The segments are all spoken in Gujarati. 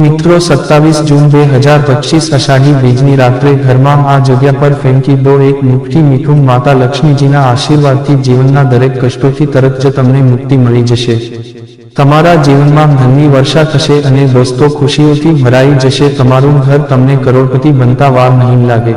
મિત્રો, સત્તાવીસ જૂન બે હજાર પચીસ અષાઢી બીજની રાત્રે ઘરમાં આ જગ્યા પર ફેંકી દો એક મુઠ્ઠી મીઠું માતા લક્ષ્મીજીના આશીર્વાદથી જીવનના દરેક કષ્ટોથી તરત જ તમને મુક્તિ મળી જશે. તમારા જીવનમાં ધનની વર્ષા થશે અને દોસ્તો ખુશીઓથી ભરાઈ જશે. તમારું ઘર તમને કરોડપતિ બનતા વાર નહીં લાગે.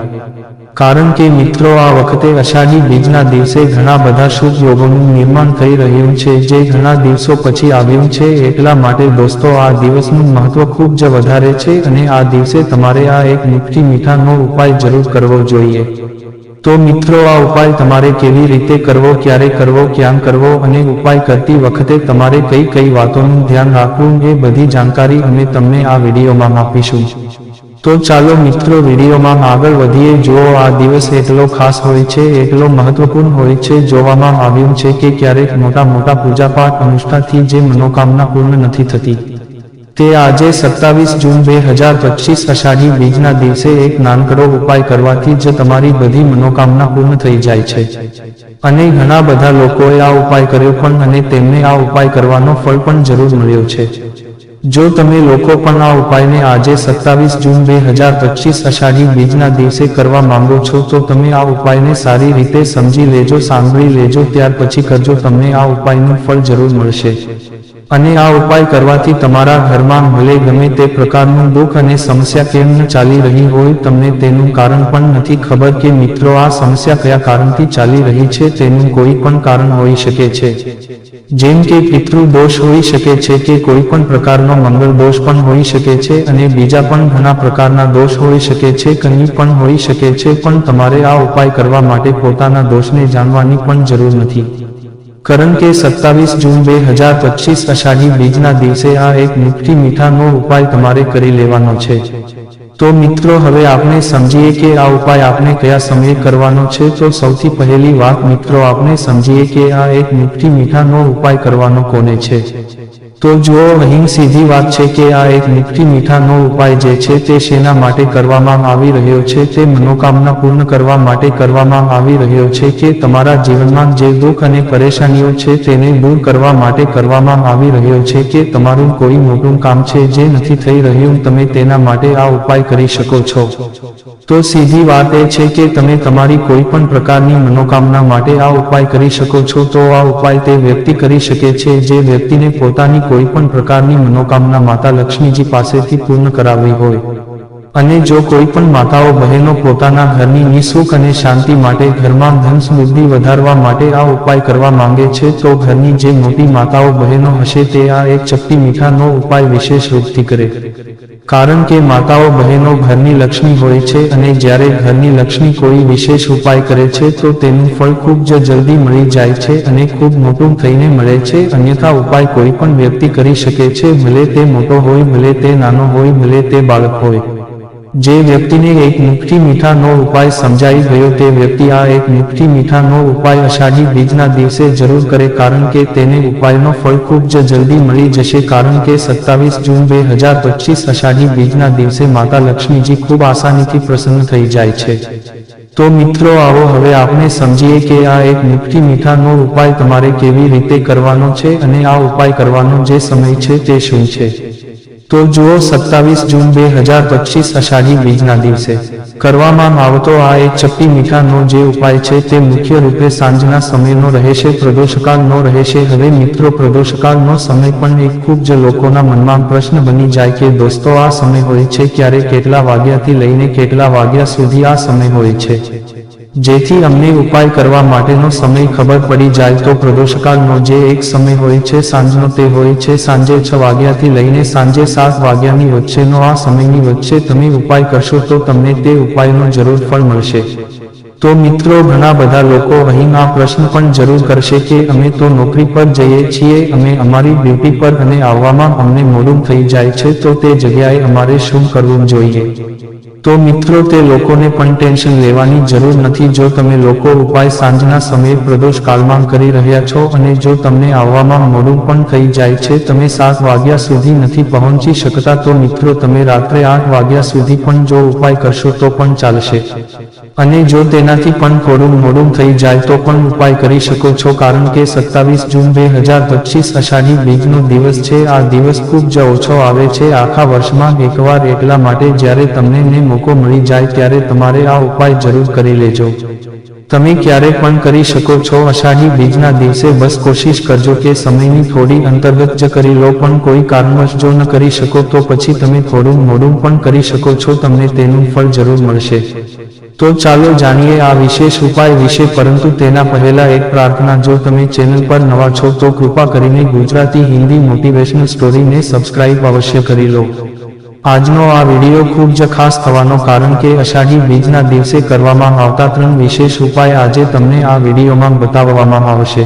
કારણ કે મિત્રો, આ વખતે અષાઢી બીજના દિવસે ઘણા બધા શુભ યોગોનું નિર્માણ થઈ રહ્યું છે, જે ઘણા દિવસો પછી આવ્યું છે. એટલા માટે દોસ્તો, આ દિવસનું મહત્વ ખૂબ જ વધારે છે અને આ દિવસે તમારે આ એક મુઠ્ઠી મીઠાનો ઉપાય જરૂર કરવો જોઈએ. તો મિત્રો, આ ઉપાય તમારે કેવી રીતે કરવો, ક્યારે કરવો, ક્યાં કરવો અને ઉપાય કરતી વખતે તમારે કઈ કઈ વાતોનું ધ્યાન રાખવું એ બધી જાણકારી અમે તમને આ વિડીયોમાં આપીશું. તો ચાલો મિત્રો વિડીયોમાં આગળ વધીએ. જો આ દિવસ એટલો ખાસ હોય છે, એટલો મહત્વપૂર્ણ હોય છે, જોવામાં આવ્યું છે કે ક્યારેક મોટા મોટા પૂજાપાઠ અનુષ્ઠાથી જે મનોકામના પૂર્ણ નથી થતી. તે આજે સત્તાવીસ જૂન બે હજાર પચીસ અષાઢી બીજના દિવસે એક નાનકડો ઉપાય કરવાથી જ તમારી બધી મનોકામના પૂર્ણ થઈ જાય છે. અને ઘણા બધા લોકોએ આ ઉપાય કર્યો પણ અને તેમને આ ઉપાય કરવાનો ફળ પણ જરૂર મળ્યો છે. જો તમે લોકો પણ આ ઉપાયને આજે સત્તાવીસ જૂન બે હજાર પચીસ અષાઢી બીજના દિવસે કરવા માંગો છો, તો તમે આ ઉપાયને સારી રીતે સમજી લેજો, સાંભળી લેજો, ત્યાર પછી કરજો, તમને આ ઉપાયનું ફળ જરૂર મળશે. અને આ ઉપાય કરવાથી તમારા ઘરમાં ભલે ગમે તે પ્રકારનું દુઃખ અને સમસ્યા કેમ ચાલી રહી હોય, તમને તેનું કારણ પણ નથી ખબર કે મિત્રો આ સમસ્યા કયા કારણથી ચાલી રહી છે, તેનું કોઈ પણ કારણ હોઈ શકે છે. જેમ કે પિતૃ દોષ હોઈ શકે છે કે કોઈ પણ પ્રકારનો મંગળ દોષ પણ હોઈ શકે છે અને બીજા પણ ઘણા પ્રકારના દોષ હોઈ શકે છે, કંઈ પણ હોઈ શકે છે, પણ તમારે આ ઉપાય કરવા માટે પોતાના દોષને જાણવાની પણ જરૂર નથી. કારણ કે સત્તાવીસ જૂન બે હજાર પચીસ અષાઢી બીજના દિવસે આ એક મુઠ્ઠી મીઠાનો ઉપાય તમારે કરી લેવાનો છે. તો મિત્રો, હવે આપણે સમજીએ કે આ ઉપાય આપણે કયા સમયે કરવાનો છે. તો સૌથી પહેલી વાત મિત્રો આપણે સમજીએ કે આ એક મુઠ્ઠી મીઠાનો ઉપાય કરવાનો કોને છે? તો જુઓ, અહીં સીધી વાત છે કે આ એક મીઠી મીઠાનો ઉપાય જે છે તે શેના માટે કરવામાં આવી રહ્યો છે, તે મનોકામના પૂર્ણ કરવા માટે કરવામાં આવી રહ્યો છે કે તમારા જીવનમાં જે દુઃખ અને પરેશાનીઓ છે તેને દૂર કરવા માટે કરવામાં આવી રહ્યો છે કે તમારું કોઈ મોટું કામ છે જે નથી થઈ રહ્યું, તમે તેના માટે આ ઉપાય કરી શકો છો. તો સીધી વાત એ છે કે તમે તમારી કોઈ પણ પ્રકારની મનોકામના માટે આ ઉપાય કરી શકો છો. તો આ ઉપાય તે વ્યક્તિ કરી શકે છે જે વ્યક્તિને પોતાની કોઈ પણ પ્રકારની મનોકામના માતા લક્ષ્મીજી પાસેથી પૂર્ણ કરાવવી હોય. અને જો કોઈ પણ માતાઓ બહેનો પોતાના ઘરની નિઃસુખ અને શાંતિ માટે ઘરમાં ધન સમૃદ્ધિ વધારવા માટે આ ઉપાય કરવા માંગે છે, તો ઘરની જે મોટી માતાઓ બહેનો હશે તે આ એક ચપટી મીઠાનો ઉપાય વિશેષ રૂપથી કરે. કારણ કે માતાઓ બહેનો ઘરની લક્ષ્મી હોય છે અને જ્યારે ઘરની લક્ષ્મી કોઈ વિશેષ ઉપાય કરે છે, તો તેનું ફળ ખૂબ જ જલ્દી મળી જાય છે અને ખૂબ મોટું થઈને મળે છે. અન્યથા ઉપાય કોઈ પણ વ્યક્તિ કરી શકે છે, ભલે તે મોટો હોય, ભલે તે નાનો હોય, ભલે તે બાળક હોય. જે વ્યક્તિને એક મુઠ્ઠી મીઠાનો ઉપાય સમજાઈ ગયો તે વ્યક્તિ આ એક મુઠ્ઠી મીઠાનો ઉપાય અષાઢી બીજના દિવસે જરૂર કરે કારણ કે તેને ઉપાયનો ફળ ખૂબ જ જલ્દી મળી જશે કારણ કે સત્તાવીસ જૂન બે હજાર પચીસ અષાઢી બીજના દિવસે માતા લક્ષ્મીજી ખૂબ આસાનીથી પ્રસન્ન થઈ જાય છે. તો મિત્રો આવો હવે આપણે સમજીએ કે આ એક મુઠ્ઠી મીઠાનો ઉપાય તમારે કેવી રીતે કરવાનો છે અને આ ઉપાય કરવાનો જે સમય છે તે શું છે? તો જુઓ સત્તાવીસ જૂન બે હજાર પચીસ અષાઢી બીજના દિવસે. કરવામાં આવતો આ એક ચપ્પી મીઠાનો જે ઉપાય છે તે મુખ્ય રૂપે સાંજના સમયનો રહેશે, પ્રદોષકાળનો રહેશે. હવે મિત્રો, પ્રદોષકાળનો સમય પણ એક ખૂબ જ લોકોના મનમાં પ્રશ્ન બની જાય કે દોસ્તો, આ સમય હોય છે, ક્યારે કેટલા વાગ્યાથી લઈને કેટલા વાગ્યા સુધી આ સમય હોય છે? જેથી અમને ઉપાય કરવા માટેનો સમય ખબર પડી જાય તો પ્રદોષકાળનો જે એક સમય હોય છે સાંજનો તે હોય છે સાંજે છ વાગ્યાથી લઈને સાંજે સાત વાગ્યાની વચ્ચેનો આ સમયની વચ્ચે તમે ઉપાય કરશો તો તમને તે ઉપાયનો જરૂર ફળ મળશે. તો મિત્રો, ઘણા બધા લોકો અહીં આ પ્રશ્ન પણ જરૂર કરશે કે અમે તો નોકરી પર જઈએ છીએ, અમે અમારી ડ્યુટી પર અને આવવામાં અમને મોડું થઈ જાય છે તો તે જગ્યાએ અમારે શું કરવું જોઈએ? તો મિત્રો, તે લોકોને પણ ટેન્શન લેવાની જરૂર નથી. જો તમે લોકો ઉપાય સાંજના સમયે પ્રદોષ કાળમાં કરી રહ્યા છો અને જો તમને આવવામાં મોડું પણ થઈ જાય છે, તમે સાત વાગ્યા સુધી નથી પહોંચી શકતા, તો મિત્રો, તમે રાત્રે આઠ વાગ્યા સુધી પણ જો ઉપાય કરશો તો પણ ચાલશે. અને જો તેનાથી પણ થોડું મોડું થઈ જાય તો પણ ઉપાય કરી શકો છો કારણ કે સત્તાવીસ જૂન બે હજાર પચીસ અષાઢી બીજનો દિવસ છે. આ દિવસ ખૂબ જ ઓછો આવે છે. આખા વર્ષમાં એકવાર એટલા માટે જ્યારે તમને ને મોકો મળી જાય ત્યારે તમારે આ ઉપાય જરૂર કરી લેજો. તમે ક્યારે પણ કરી શકો છો. અષાઢી બીજના દિવસે બસ કોશિશ કરજો કે સમયની થોડી અંતર્ગત જ કરી લો, પણ કોઈ કારણવશ જો ન કરી શકો તો પછી તમે થોડું મોડું પણ કરી શકો છો. તમને તેનું ફળ જરૂર મળશે. તો ચાલો જાણીએ આ વિશેષ ઉપાય વિશે, પરંતુ તેના પહેલા એક પ્રાર્થના. જો તમે ચેનલ પર નવા છો, તો કૃપા કરીને ગુજરાતી હિન્દી મોટિવેશનલ સ્ટોરીને સબસ્ક્રાઇબ અવશ્ય કરી લો. આજનો આ વિડિયો ખૂબ જ ખાસ થવાનો કારણ કે અષાઢી બીજના દિવસે કરવામાં આવતા ત્રણ વિશેષ ઉપાય આજે તમને આ વિડીયોમાં બતાવવામાં આવશે.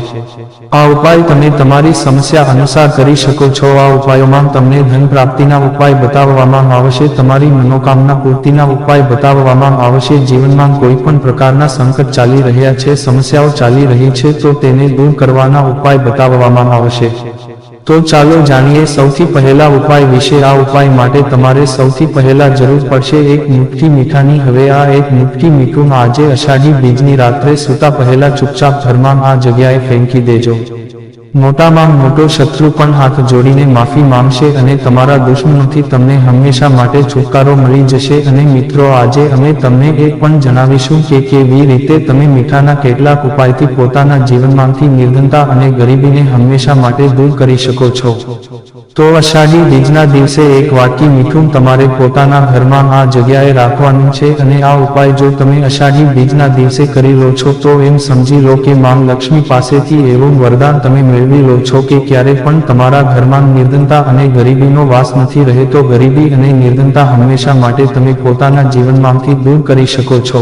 આ ઉપાય તમે તમારી સમસ્યા અનુસાર કરી શકો છો. આ ઉપાયોમાં તમને ધન પ્રાપ્તિના ઉપાય બતાવવામાં આવશે. તમારી મનોકામના પૂર્તિના ઉપાય બતાવવામાં આવશે. જીવનમાં કોઈ પણ પ્રકારના સંકટ ચાલી રહ્યા છે, સમસ્યાઓ ચાલી રહી છે, તો તેને દૂર કરવાના ઉપાય બતાવવામાં આવશે. તો ચાલો જાણીએ સૌથી પહેલા ઉપાય વિશે. આ ઉપાય માટે તમારે સૌથી પહેલા જરૂર પડશે એક મુઠ્ઠી મીઠાની. હવે આ એક મુઠ્ઠી મીઠું આજે અષાઢી બીજની રાત્રે સૂતા પહેલા ચૂપચાપ ઘરમાં આ જગ્યાએ ફેંકી દેજો. મોટામાં મોટો શત્રુ પણ હાથ જોડીને માફી માંગશે અને તમારા દુશ્મનોથી તમને હંમેશા માટે છુટકારો મળી જશે અને મિત્રો, આજે અમે તમને એ પણ જણાવીશું કે કેવી રીતે તમે મીઠાના કેટલાક ઉપાયથી પોતાના જીવનમાંથી નિર્ધનતા અને ગરીબીને હંમેશા માટે દૂર કરી શકો છો. તો અષાઢી બીજના દિવસે એક વાટકી મીઠું તમારે પોતાના ઘરમાં આ જગ્યાએ રાખવાનું છે અને આ ઉપાય જો તમે અષાઢી બીજના દિવસે કરી લો છો તો એમ સમજી લો કે માં લક્ષ્મી પાસેથી એવું વરદાન તમે મેળવી લો છો કે ક્યારે પણ તમારા ઘરમાં નિર્ધનતા અને ગરીબીનો વાસ નથી રહેતો ગરીબી અને નિર્ધનતા હંમેશા માટે તમે પોતાના જીવનમાંથી દૂર કરી શકો છો.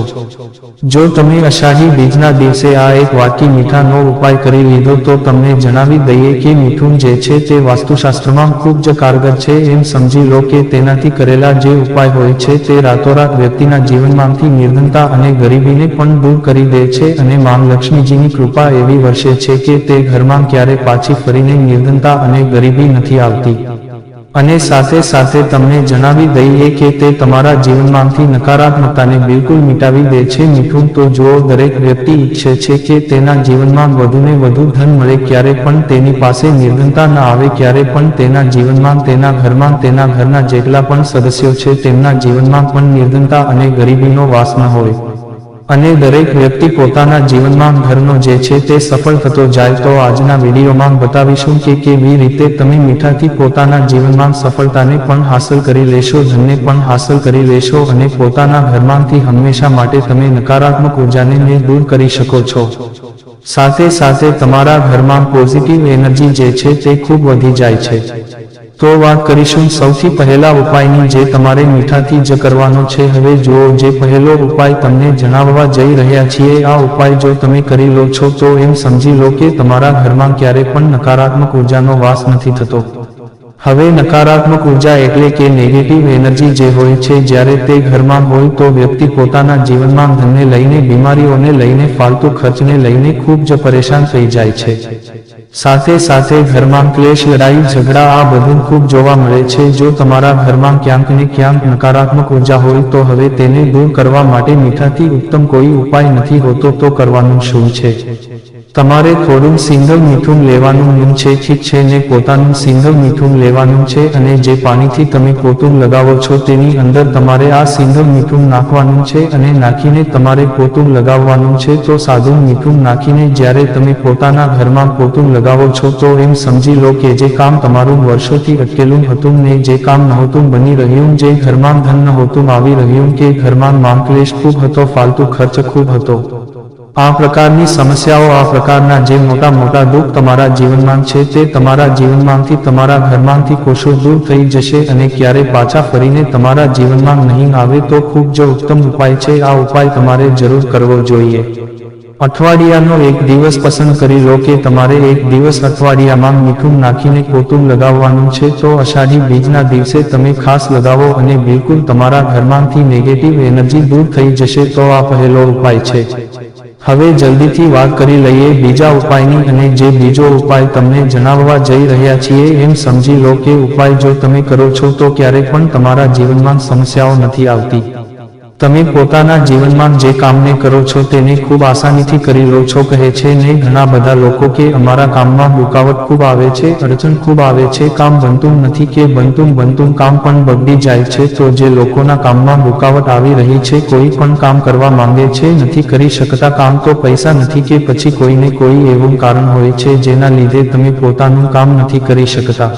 જો તમે અષાઢી બીજના દિવસે આ એક વાટકી મીઠાનો ઉપાય કરી લીધો તો તમને જણાવી દઈએ કે મીઠું જે છે તે વાસ્તુશાસ્ત્રમાં ખૂબ જ કારગર છે એમ સમજી લો કે તેનાથી કરેલા જે ઉપાય હોય છે તે રાતોરાત વ્યક્તિના જીવનમાંથી નિર્ધનતા અને ગરીબીને પણ દૂર કરી દે છે અને માં લક્ષ્મીજીની કૃપા એવી વર્ષે છે કે તે ઘરમાં ક્યારે પાછી ફરીને નિર્ધનતા અને ગરીબી નથી આવતી. અને સાથે સાથે તમને જણાવી દઈએ કે તે તમારા જીવનમાંથી નકારાત્મકતાને બિલકુલ મિટાવી દે છે. મીઠું તો જો દરેક વ્યક્તિ ઈચ્છે છે કે તેના જીવનમાં વધુને વધુ ધન મળે, ક્યારે પણ તેની પાસે નિર્ધનતા ન આવે, ક્યારે પણ તેના જીવનમાં, તેના ઘરમાં, તેના ઘરના જેટલા પણ સદસ્યો છે, તેમના જીવનમાં પણ નિર્ધનતા અને ગરીબીનો વાસ ન હોય. અને દરેક વ્યક્તિ પોતાના જીવનમાં ઘરનો જે છે તે સફળ થતો જાય તો આજના વિડીયોમાં બતાવીશું કે કેવી રીતે તમે મીઠાથી પોતાના જીવનમાં સફળતાને પણ હાંસલ કરી લેશો ધનને પણ હાંસલ કરી લેશો અને પોતાના ઘરમાંથી હંમેશા માટે તમે નકારાત્મક ઉર્જાને દૂર કરી શકો છો. સાથે સાથે તમારા ઘરમાં પોઝિટિવ એનર્જી જે છે તે ખૂબ વધી જાય છે. તો વાત કરીશું સૌથી પહેલા ઉપાયની જે તમારે મીઠાથી જ કરવાનો છે. હવે જુઓ, જે પહેલો ઉપાય તમને જણાવવા જઈ રહ્યા છીએ, આ ઉપાય જો તમે કરી લો છો, તો એમ સમજી લો કે તમારા ઘરમાં ક્યારે પણ નકારાત્મક ઉર્જાનો વાસ નથી થતો. હવે નકારાત્મક ઊર્જા એટલે કે નેગેટિવ એનર્જી જે હોય છે, જ્યારે તે ઘરમાં હોય તો વ્યક્તિ પોતાના જીવનમાં ધનને લઈને બીમારીઓને લઈને ફાલતુ ખર્ચને લઈને ખૂબ જ પરેશાન થઈ જાય છે. સાથે સાથે ઘરમાં ક્લેશ, લડાઈ, ઝઘડા, આ બધું ખૂબ જોવા મળે છે. જો તમારા ઘરમાં ક્યાંક ને ક્યાંક નકારાત્મક ઊર્જા હોય, તો હવે તેને દૂર કરવા માટે મીઠાથી ઉત્તમ કોઈ ઉપાય નથી હોતો, તો કરવાનું શું છે? તમારે થોડું સિંગલ મીઠું લેવાનું મન છે ઠીક છે ને પોતાનું સિંગલ મીઠું લેવાનું છે અને જે પાણીથી તમે પોતું લગાવો છો તેની અંદર તમારે આ સિંગલ મીઠું નાખવાનું છે અને નાખીને તમારે પોતું લગાવવાનું છે તો સાદું મીઠું નાખીને જ્યારે તમે પોતાના ઘરમાં પોતું લગાવો છો તો એમ સમજી લો કે જે કામ તમારું વર્ષોથી અટકેલું હતું ને જે કામ નહોતું બની રહ્યું, જે ઘરમાં ધન નહોતું આવી રહ્યું કે ઘરમાં માંકલેશ ખૂબ હતો, ફાલતુ ખર્ચ ખૂબ હતો. આ પ્રકારની સમસ્યાઓ, આ પ્રકારના જે મોટા મોટા દુઃખ તમારા જીવનમાં છે, તે તમારા જીવનમાંથી, તમારા ઘરમાંથી કોષો દૂર થઈ જશે અને ક્યારે પાછા ફરીને તમારા જીવનમાં નહીં આવે તો ખૂબ જ ઉત્તમ ઉપાય છે. આ ઉપાય તમારે જરૂર કરવો જોઈએ. અઠવાડિયાનો એક દિવસ પસંદ કરી લો કે તમારે એક દિવસ અઠવાડિયામાં મીઠું નાખીને કોતું લગાવવાનું છે તો અષાઢી બીજના દિવસે તમે ખાસ લગાવો અને બિલકુલ તમારા ઘરમાંથી નેગેટિવ એનર્જી દૂર થઈ જશે તો આ પહેલો ઉપાય છે. હવે જલ્દીથી વાત કરી લઈએ બીજા ઉપાયની અને જે બીજો ઉપાય તમને જણાવવા જઈ રહ્યા છીએ એમ સમજી લો કે ઉપાય જો તમે કરો છો તો ક્યારેય પણ તમારા જીવનમાં સમસ્યાઓ નથી આવતી. તમે પોતાના જીવનમાં જે કામને કરો છો તેને ખૂબ આસાનીથી કરી લો છો, કહે છે. ને ઘણા બધા લોકો કે અમારા કામમાં રૂકાવટ ખૂબ આવે છે, અડચણ ખૂબ આવે છે, કામ બનતું નથી કે બનતું બનતું કામ પણ બગડી જાય છે. તો જે લોકોના કામમાં રૂકાવટ આવી રહી છે, કોઈ પણ કામ કરવા માંગે છે, નથી કરી શકતા કામ, તો પૈસા નથી કે પછી કોઈને કોઈ એવું કારણ હોય છે, જેના લીધે તમે પોતાનું કામ નથી કરી શકતા.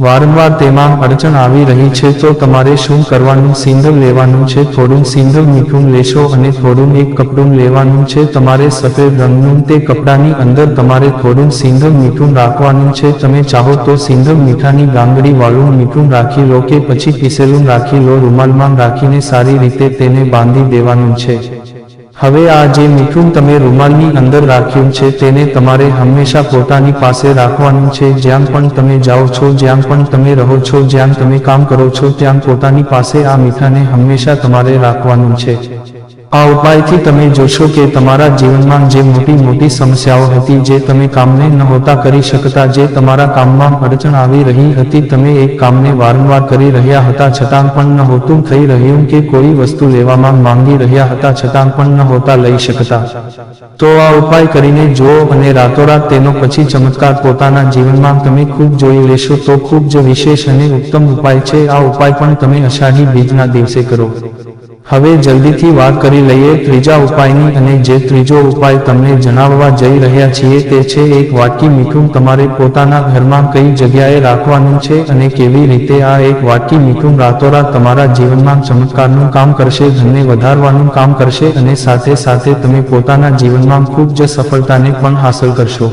વારંવાર તેમાં અડચણ આવી રહી છે, તો તમારે શું કરવાનું? સિંગલ લેવાનું છે, થોડું સિંદૂર મીઠું લેશો અને થોડું એક કપડું લેવાનું છે. તમારે સફેદ રંગનું તે કપડાની અંદર તમારે થોડું સિંદૂર મીઠું રાખવાનું છે. તમે ચાહો તો સિંદૂર મીઠાની ગાંગડી વાળું મીઠું રાખી લો કે પછી પીસેલું રાખી લો. રૂમાલમાં રાખીને સારી રીતે તેને બાંધી દેવાનું છે. હવે આ જે મીઠું તમે રૂમાલની અંદર રાખ્યું છે તેને તમારે હંમેશા પોતાની પાસે રાખવાનું છે. જ્યાં પણ તમે જાઓ છો, જ્યાં પણ તમે રહો છો, જ્યાં તમે કામ કરો છો, ત્યાં પોતાની પાસે આ મીઠાને હંમેશા તમારે રાખવાનું છે. આ ઉપાયથી તમે જોશો કે તમારા જીવનમાં જે મોટી મોટી સમસ્યાઓ હતી, જે તમે કામને નહોતા કરી શકતા, જે તમારા કામમાં અડચણ આવી રહી હતી, તમે એક કામને વારંવાર કરી રહ્યા હતા, છતાં પણ નહોતું થઈ રહ્યું કે કોઈ વસ્તુ લેવામાં માંગી રહ્યા હતા, છતાં પણ નહોતા લઈ શકતા. તો આ ઉપાય કરીને જુઓ અને રાતોરાત તેનો પછી ચમત્કાર પોતાના જીવનમાં તમે ખૂબ જોઈ લેશો, તો ખૂબ જ વિશેષ અને ઉત્તમ ઉપાય છે. આ ઉપાય પણ તમે અષાઢી બીજના દિવસે કરો. હવે જલ્દીથી વાત કરી લઈએ. ત્રીજા ઉપાયની અને જે ત્રીજો ઉપાય તમને જણાવવા જઈ રહ્યા છીએ તે છે, એક વાટકી મીઠું તમારે પોતાના ઘરમાં કઈ જગ્યાએ રાખવાનું છે અને કેવી રીતે આ એક વાટકી મીઠું રાતોરાત તમારા જીવનમાં ચમત્કારનું કામ કરશે ધનને વધારવાનું કામ કરશે અને સાથે સાથે તમે પોતાના જીવનમાં ખૂબ જ સફળતાને પણ હાંસલ કરશો.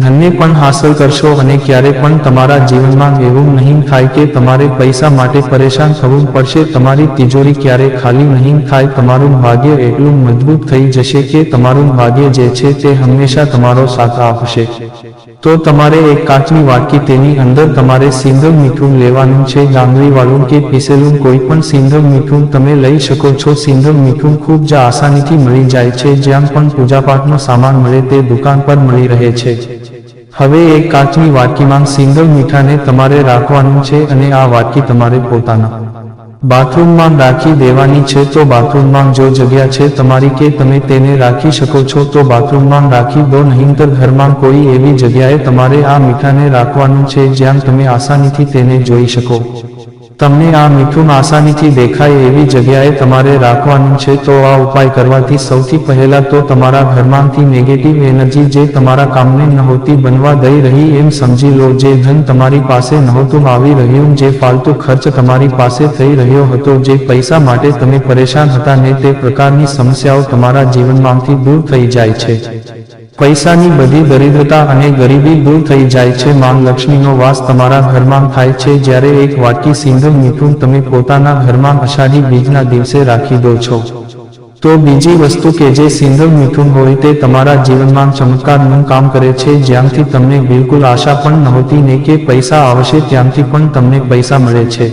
ધનને પણ હાંસલ કરશો અને ક્યારે પણ તમારા જીવનમાં એવું નહીં થાય કે તમારે પૈસા માટે પરેશાન થવું પડશે, તમારી તિજોરી ક્યારે ખાલી નહીં થાય, તમારું ભાગ્ય એટલું મજબૂત થઈ જશે કે તમારું ભાગ્ય જે છે તે હંમેશા તમારો સાથ આપશે. તો તમારે એક કાચની વાટકી તેની અંદર તમારે સિંદૂર મીઠું લેવાનું છે. વાળું કે પીસેલું કોઈ પણ સિંદૂર મીઠું તમે લઈ શકો છો. સિંદૂર મીઠું ખૂબ જ આસાનીથી મળી જાય છે. જ્યાં પણ પૂજાપાઠનો સામાન મળે તે દુકાન પર મળી રહે છે. હવે એક કાચની વાટકીમાં સિંગલ મીઠાને તમારે રાખવાનું છે અને આ વાટકી તમારે પોતાના બાથરૂમમાં રાખી દેવાની છે તો બાથરૂમમાં જો જગ્યા છે તમારી કે તમે તેને રાખી શકો છો તો બાથરૂમમાં રાખી દો, નહીંતર ઘરમાં કોઈ એવી જગ્યાએ તમારે આ મીઠાને રાખવાનું છે જ્યાં તમે આસાનીથી તેને જોઈ શકો. તમને આ મીઠું આસાનીથી દેખાય એવી જગ્યાએ તમારે રાખવાનું છે, તો આ ઉપાય કરવાથી સૌથી પહેલા તો તમારા ઘરમાંથી નેગેટિવ એનર્જી જે તમારા કામને નહોતી બનવા દઈ રહી એમ સમજી લો. જે ધન તમારી પાસે નહોતું આવી રહ્યું, જે ફાલતુ ખર્ચ તમારી પાસે થઈ રહ્યો હતો, જે પૈસા માટે તમે પરેશાન હતા ને તે પ્રકારની સમસ્યાઓ તમારા જીવનમાંથી દૂર થઈ જાય છે. પૈસાની બધી દરિદ્રતા અને ગરીબી દૂર થઈ જાય છે. માંગ લક્ષ્મીનો વાસ તમારા ઘરમાં થાય છે. જ્યારે એક વાટકી સિંગલ મીઠું તમે પોતાના ઘરમાં અષાઢી બીજના દિવસે રાખી દો છો. તો બીજી વસ્તુ કે જે સિંગલ મીઠું હોય તે તમારા જીવનમાં ચમત્કારનું કામ કરે છે. જ્યાંથી તમને બિલકુલ આશા પણ નહોતી ને કે પૈસા આવશે, ત્યાંથી પણ તમને પૈસા મળે છે.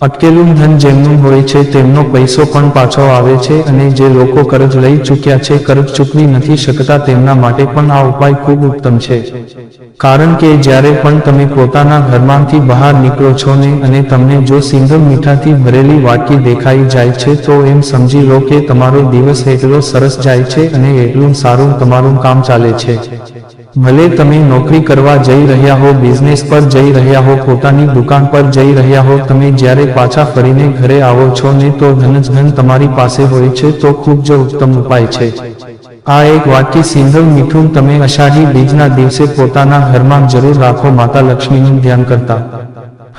અટકેલું ધન જેમનું હોય છે, તેમનો પૈસો પણ પાછો આવે છે અને જે લોકો કરજ લઈ ચૂક્યા છે, કરજ ચૂકવી નથી શકતા તેમના માટે પણ આ ઉપાય ખૂબ ઉત્તમ છે. કારણ કે જ્યારે પણ તમે પોતાના ઘરમાંથી બહાર નીકળો છો ને અને તમને જો સિંધમ મીઠાથી ભરેલી વાટકી દેખાઈ જાય છે, તો એમ સમજી લો કે તમારો દિવસ એટલો સરસ જાય છે અને એટલું સારું તમારું કામ ચાલે છે. ભલે તમે નોકરી કરવા જઈ રહ્યા હો બિઝનેસ પર જઈ રહ્યા હો, પોતાની દુકાન પર જઈ રહ્યા હો, તમે જ્યારે પાછા ફરીને ઘરે આવો છો ને તો ધન ધન તમારી પાસે હોય છે, તો ખૂબ જ ઉત્તમ ઉપાય છે. આ એક વાક્ય સિંધવ મીઠું તમે અષાઢી બીજના દિવસે પોતાના ઘરમાં જરૂર રાખો, માતા લક્ષ્મીનું ધ્યાન કરતા.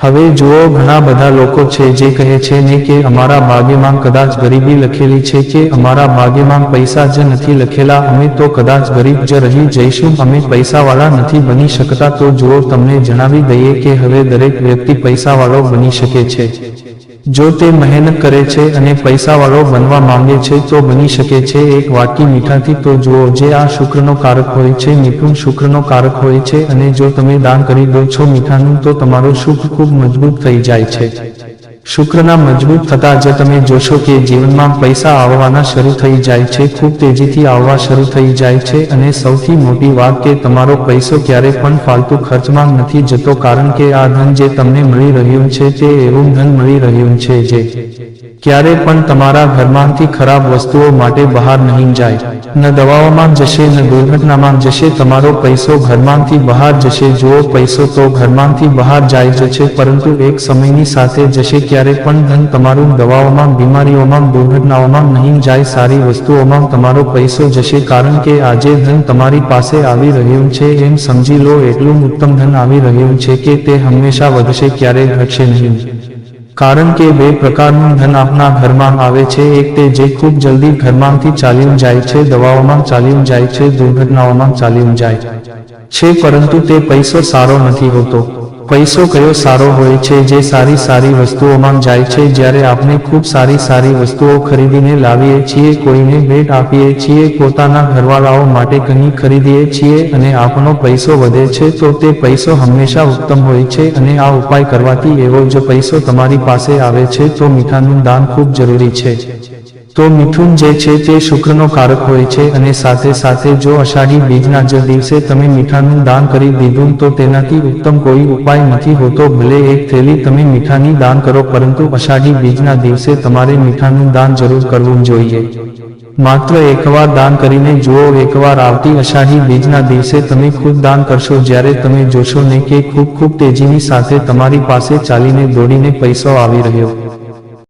હવે જુઓ, ઘણા બધા લોકો છે જે કહે છે ને કે અમારા ભાગ્યમાં કદાચ ગરીબી લખેલી છે કે અમારા ભાગ્યમાં પૈસા જ નથી લખેલા, અમે તો કદાચ ગરીબ જ રહી જઈશું, અમે પૈસાવાળા નથી બની શકતા. તો જુઓ, તમને જણાવી દઈએ કે હવે દરેક વ્યક્તિ પૈસાવાળો બની શકે છે. જો તે મહેનત કરે છે અને પૈસાવાળો બનવા માંગે છે, તો બની શકે છે. એક વાટકી મીઠાથી તો જુઓ, જે આ શુક્રનો કારક હોય છે, મીઠું શુક્રનો કારક હોય છે, અને જો તમે દાન કરી દો છો મીઠાનું, તો તમારું શુક્ર ખૂબ મજબૂત થઈ જાય છે. શુક્રના મજબૂત થતા જ તમે જોશો કે જીવનમાં પૈસા આવવાના શરૂ થઈ જાય છે, ખૂબ તેજીથી આવવા શરૂ થઈ જાય છે અને સૌથી મોટી વાત કે તમારો પૈસો ક્યારે પણ ફાલતુ ખર્ચમાં નથી જતો, કારણ કે આ ધન જે તમને મળી રહ્યું છે તે એવું ધન મળી રહ્યું છે જે ક્યારે પણ તમારા ઘરમાંથી ખરાબ વસ્તુઓ માટે બહાર નહીં જાય. ન દવાઓમાં જશે, ન દુર્ઘટનામાં જશે, તમારો પૈસો ઘરમાંથી બહાર જશે. જુઓ, પૈસો તો ઘરમાંથી બહાર જાય જશે પરંતુ એક સમયની સાથે જશે ક્યારે પણ ધન તમારું દવાઓમાં, બીમારીઓમાં, દુર્ઘટનાઓમાં નહીં જાય. સારી વસ્તુઓમાં તમારો પૈસો જશે, કારણ કે આજે ધન તમારી પાસે આવી રહ્યું છે. એમ સમજી લો, એટલું ઉત્તમ ધન આવી રહ્યું છે કે તે હંમેશા વધશે ક્યારેય ઘટશે નહીં. કારણ કે બે પ્રકારનું ધન આપના ઘરમાં આવે છે. એક તે જે ખૂબ જલ્દી ઘરમાંથી ચાલ્યું જાય છે, દવાઓમાં ચાલ્યું જાય છે, દુર્ઘટનાઓમાં ચાલ્યું જાય છે. પરંતુ તે પૈસો સારો નથી હોતો. પૈસો કયો સારો હોય છે? જે સારી સારી વસ્તુઓમાં જાય છે, જ્યારે આપણે ખૂબ સારી સારી વસ્તુઓ ખરીદીને લાવીએ છીએ, કોઈને ભેટ આપીએ છીએ, પોતાના ઘરવાળાઓ માટે કંઈ ખરીદીએ છીએ અને આપણો પૈસો વધે છે, તો તે પૈસો હંમેશા ઉત્તમ હોય છે અને આ ઉપાય કરવાથી એવો જ પૈસો તમારી પાસે આવે છે, તો મીઠાનું દાન ખૂબ જરૂરી છે. તો મિથુન જે છે તે શુક્રનો કારક હોય છે અને સાથે સાથે જો અષાઢી બીજના જ દિવસે તમે મીઠાનું દાન કરી દીધું તો તેનાથી ઉત્તમ કોઈ ઉપાય નથી હોતો. ભલે એક થેલી તમે મીઠાની દાન કરો પરંતુ અષાઢી બીજના દિવસે તમારે મીઠાનું દાન જરૂર કરવું જોઈએ. માત્ર એકવાર દાન કરીને જુઓ, એકવાર આવતી અષાઢી બીજના દિવસે તમે ખુદ દાન કરશો જ્યારે તમે જોશો ને કે ખૂબ ખૂબ તેજીની સાથે તમારી પાસે ચાલીને દોડીને પૈસો આવી રહ્યો.